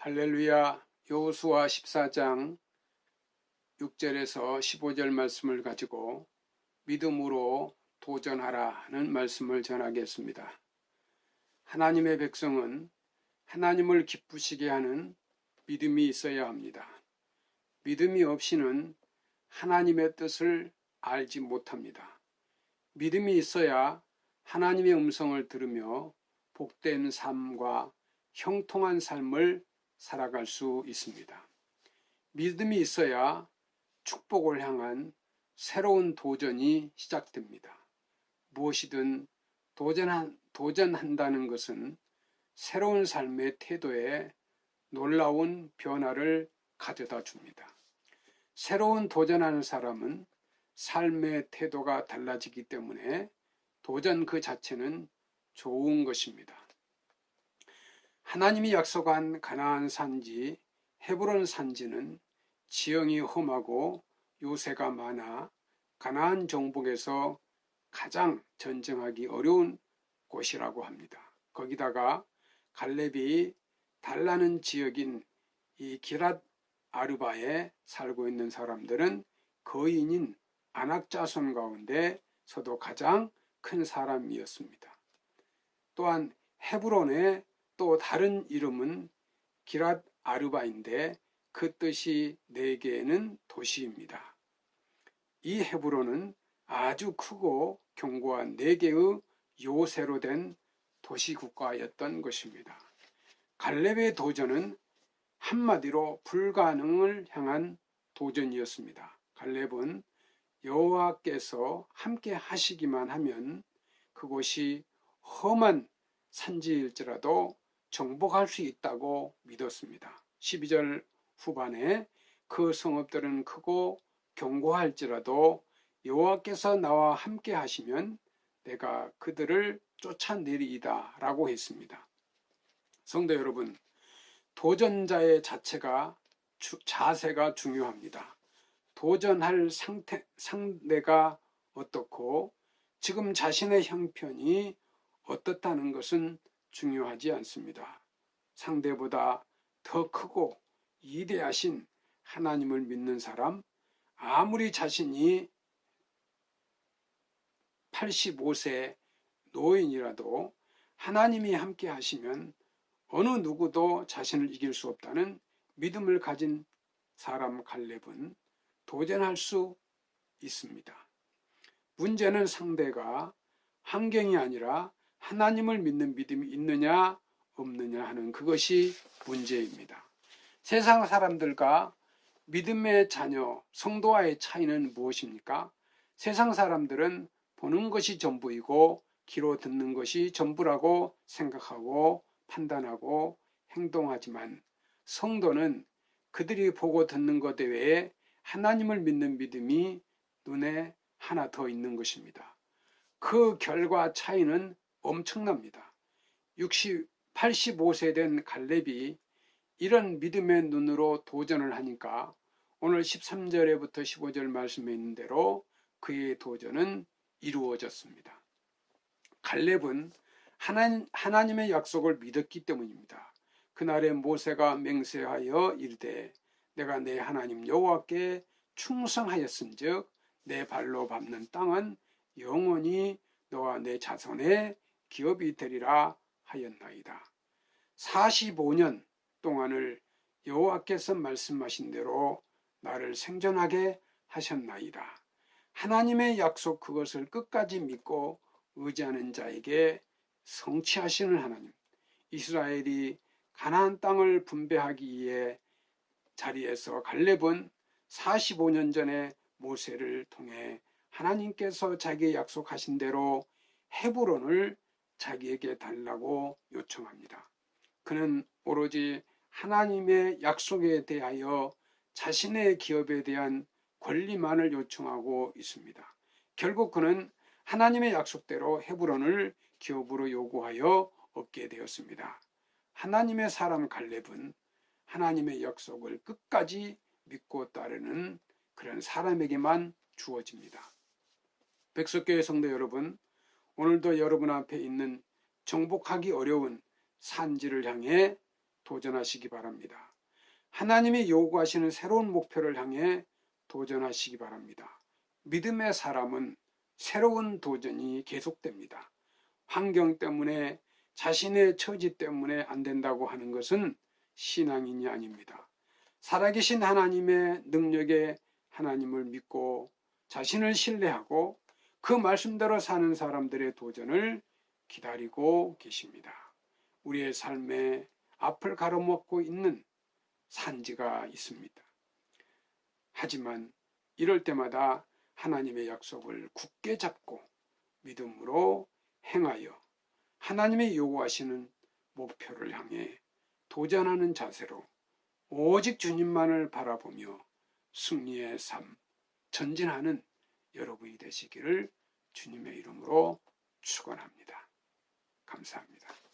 할렐루야 여호수아 14장 6절에서 15절 말씀을 가지고 믿음으로 도전하라 하는 말씀을 전하겠습니다. 하나님의 백성은 하나님을 기쁘시게 하는 믿음이 있어야 합니다. 믿음이 없이는 하나님의 뜻을 알지 못합니다. 믿음이 있어야 하나님의 음성을 들으며 복된 삶과 형통한 삶을 살아갈 수 있습니다. 믿음이 있어야 축복을 향한 새로운 도전이 시작됩니다. 무엇이든 도전한, 도전한다는 것은 새로운 삶의 태도에 놀라운 변화를 가져다 줍니다. 새로운 도전하는 사람은 삶의 태도가 달라지기 때문에 도전 그 자체는 좋은 것입니다. 하나님이 약속한 가나안 산지 헤브론 산지는 지형이 험하고 요새가 많아 가나안 정복에서 가장 전쟁하기 어려운 곳이라고 합니다. 거기다가 갈렙이 달라는 지역인 이 기랏 아르바에 살고 있는 사람들은 거인인 안악자손 가운데 서도 가장 큰 사람이었습니다. 또한 헤브론의 또 다른 이름은 기랏 아르바인데 그 뜻이 네 개는 도시입니다. 이 헤브론은 아주 크고 견고한 네 개의 요새로 된 도시 국가였던 것입니다. 갈렙의 도전은 한마디로 불가능을 향한 도전이었습니다. 갈렙은 여호와께서 함께 하시기만 하면 그곳이 험한 산지일지라도 정복할 수 있다고 믿었습니다. 12절 후반에 그 성읍들은 크고 견고할지라도 여호와께서 나와 함께 하시면 내가 그들을 쫓아내리이다 라고 했습니다. 성도 여러분, 도전자의 자체가 주, 자세가 중요합니다. 도전할 상태, 상대가 어떻고 지금 자신의 형편이 어떻다는 것은 중요하지 않습니다. 상대보다 더 크고 이대하신 하나님을 믿는 사람, 아무리 자신이 85세 노인이라도 하나님이 함께 하시면 어느 누구도 자신을 이길 수 없다는 믿음을 가진 사람 갈렙은 도전할 수 있습니다. 문제는 상대가 환경이 아니라 하나님을 믿는 믿음이 있느냐 없느냐 하는 그것이 문제입니다. 세상 사람들과 믿음의 자녀, 성도와의 차이는 무엇입니까? 세상 사람들은 보는 것이 전부이고 귀로 듣는 것이 전부라고 생각하고 판단하고 행동하지만 성도는 그들이 보고 듣는 것 외에 하나님을 믿는 믿음이 눈에 하나 더 있는 것입니다. 그 결과 차이는 엄청납니다. 60, 85세 된 갈렙이 이런 믿음의 눈으로 도전을 하니까 오늘 13절에부터 15절 말씀에 있는 대로 그의 도전은 이루어졌습니다. 갈렙은 하나님, 하나님의 약속을 믿었기 때문입니다. 그날에 모세가 맹세하여 이르되 내가 내 하나님 여호와께 충성하였은즉 내 발로 밟는 땅은 영원히 너와 내 자손의 기업이 되리라 하였나이다. 45년 동안을 여호와께서 말씀하신 대로 나를 생존하게 하셨나이다. 하나님의 약속 그것을 끝까지 믿고 의지하는 자에게 성취하시는 하나님. 이스라엘이 가나안 땅을 분배하기 위해 자리에서 갈렙은 45년 전에 모세를 통해 하나님께서 자기의 약속하신 대로 헤브론을 자기에게 달라고 요청합니다. 그는 오로지 하나님의 약속에 대하여 자신의 기업에 대한 권리만을 요청하고 있습니다. 결국 그는 하나님의 약속대로 헤브론을 기업으로 요구하여 얻게 되었습니다. 하나님의 사람 갈렙은 하나님의 약속을 끝까지 믿고 따르는 그런 사람에게만 주어집니다. 백석교회 성도 여러분, 오늘도 여러분 앞에 있는 정복하기 어려운 산지를 향해 도전하시기 바랍니다. 하나님이 요구하시는 새로운 목표를 향해 도전하시기 바랍니다. 믿음의 사람은 새로운 도전이 계속됩니다. 환경 때문에 자신의 처지 때문에 안 된다고 하는 것은 신앙인이 아닙니다. 살아계신 하나님의 능력에 하나님을 믿고 자신을 신뢰하고 그 말씀대로 사는 사람들의 도전을 기다리고 계십니다. 우리의 삶에 앞을 가로막고 있는 산지가 있습니다. 하지만 이럴 때마다 하나님의 약속을 굳게 잡고 믿음으로 행하여 하나님의 요구하시는 목표를 향해 도전하는 자세로 오직 주님만을 바라보며 승리의 삶, 전진하는 여러분이 되시기를 주님의 이름으로 축원합니다. 감사합니다.